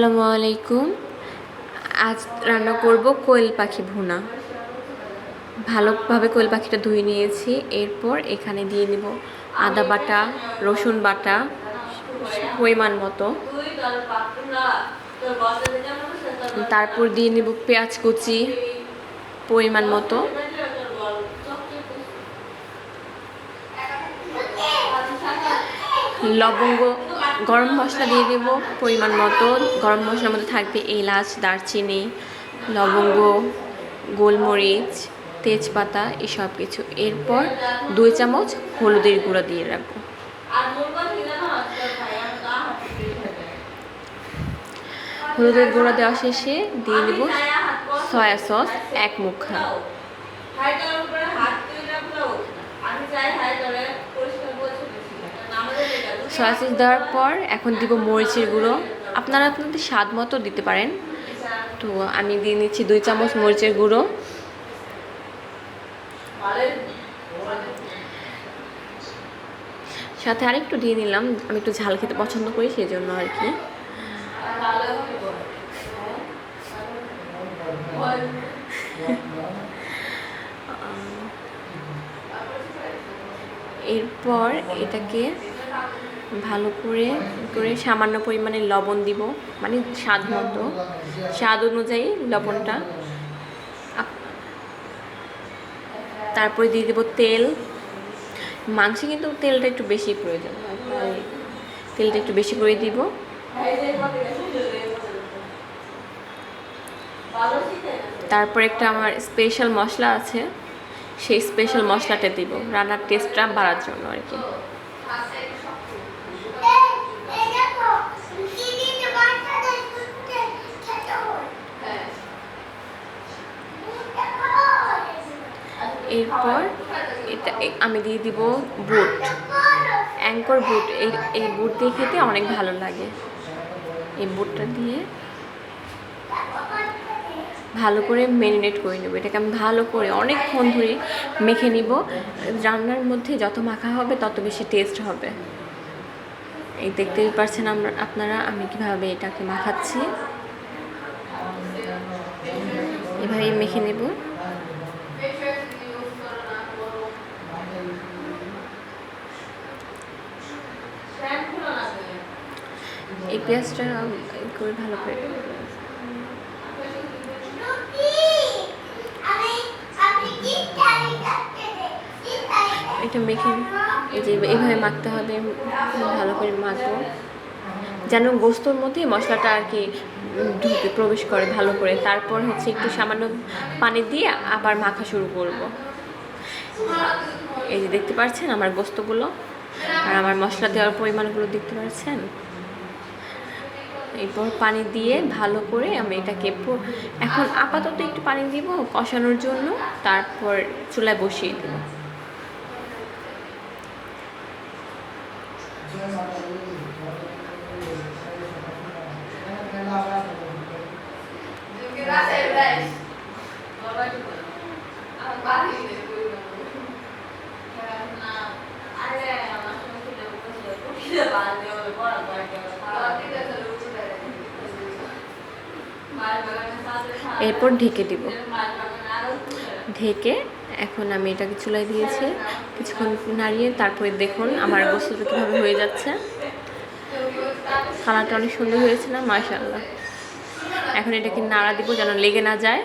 আসসালামু আলাইকুম। আজ রান্না করব কোয়েল পাখি ভুনা। ভালোভাবে কোয়েল পাখিটা ধুয়ে নিয়েছি, এরপর এখানে দিয়ে দেব আদা বাটা, রসুন বাটা, পরিমাণ মতো। তারপর দিয়ে নেব পেঁয়াজ কুচি, পরিমাণ মতো। লবঙ্গ গরম মশলা দিয়ে দেব পরিমাণ মতো। গরম মশলার মধ্যে থাকবে এলাচ, দারচিনি, লবঙ্গ, গোলমরিচ, তেজপাতা এসব কিছু। এরপর দুই চামচ হলুদের গুঁড়ো দিয়ে রাখব। হলুদের গুঁড়ো দেওয়া শেষে দিয়ে দেব সয়া সস এক মুখা সয়া সস দেওয়ার পর এখন দিব মরিচের গুঁড়ো। আপনারা আপনাদের স্বাদ মতো দিতে পারেন। তো আমি দিয়ে নিচ্ছি দুই চামচ মরিচের গুঁড়ো। সাথে আরেকটু দিয়ে নিলাম। আমি একটু ঝাল খেতে পছন্দ করি সেই জন্য আর কি। এরপর এটাকে ভালো করে করে সামান্য পরিমাণে লবণ দিব মানে স্বাদ মতো। স্বাদ অনুযায়ী লবণটা তারপরে দিয়ে দেবো তেল। মাংসে কিন্তু তেলটা একটু বেশি প্রয়োজন। তেলটা একটু বেশি করে দিব। তারপর একটা আমার স্পেশাল মশলা আছে। সেই স্পেশাল মশলাটা দিব। রান্নার টেস্টটা বাড়ার জন্য আর কি। এরপর এটা আমি দিয়ে দিব বুট। অ্যাঙ্কর বুট, এই এই বুট দিয়ে খেতে অনেক ভালো লাগে। এই বুটটা দিয়ে ভালো করে ম্যারিনেট করে নেব। এটাকে আমি ভালো করে অনেকক্ষণ ধরে মেখে নিব। রান্নার মধ্যে যত মাখা হবে, তত বেশি টেস্ট হবে। এই দেখতেই পারছেন আমরা, আপনারা আমি কীভাবে এটাকে মাখাচ্ছি। এভাবে মেখে নেব। এই পেঁয়াজটা করে ভালো করে এটা মেখে এই যে এইভাবে মাখতে হবে, ভালো করে মাখবো। যেন গোস্তর মধ্যে মশলাটা আর কি ঢুকে প্রবেশ করে ভালো করে। তারপর হচ্ছে একটু সামান্য পানি দিয়ে আবার মাখা শুরু করব। এই যে দেখতে পাচ্ছেন আমার গোস্তগুলো? আর আমার মশলা দেওয়ার পরিমাণগুলো দেখতে পাচ্ছেন? এরপর পানি দিয়ে ভালো করে আমি এটাকে এখন আপাতত একটু পানি দিব কষানোর জন্য, তারপর চুলায় বসিয়ে দেব। এরপর ঢেকে দিব। ঢেকে এখন আমি এটাকে চুলাই দিয়েছি। কিছুক্ষণ নাড়িয়ে তারপরে দেখুন আমার গোসল কীভাবে হয়ে যাচ্ছে। কালারটা অনেক সুন্দর হয়েছে না মাশাল্লাহ এখন এটাকে নাড়া দিব যেন লেগে না যায়।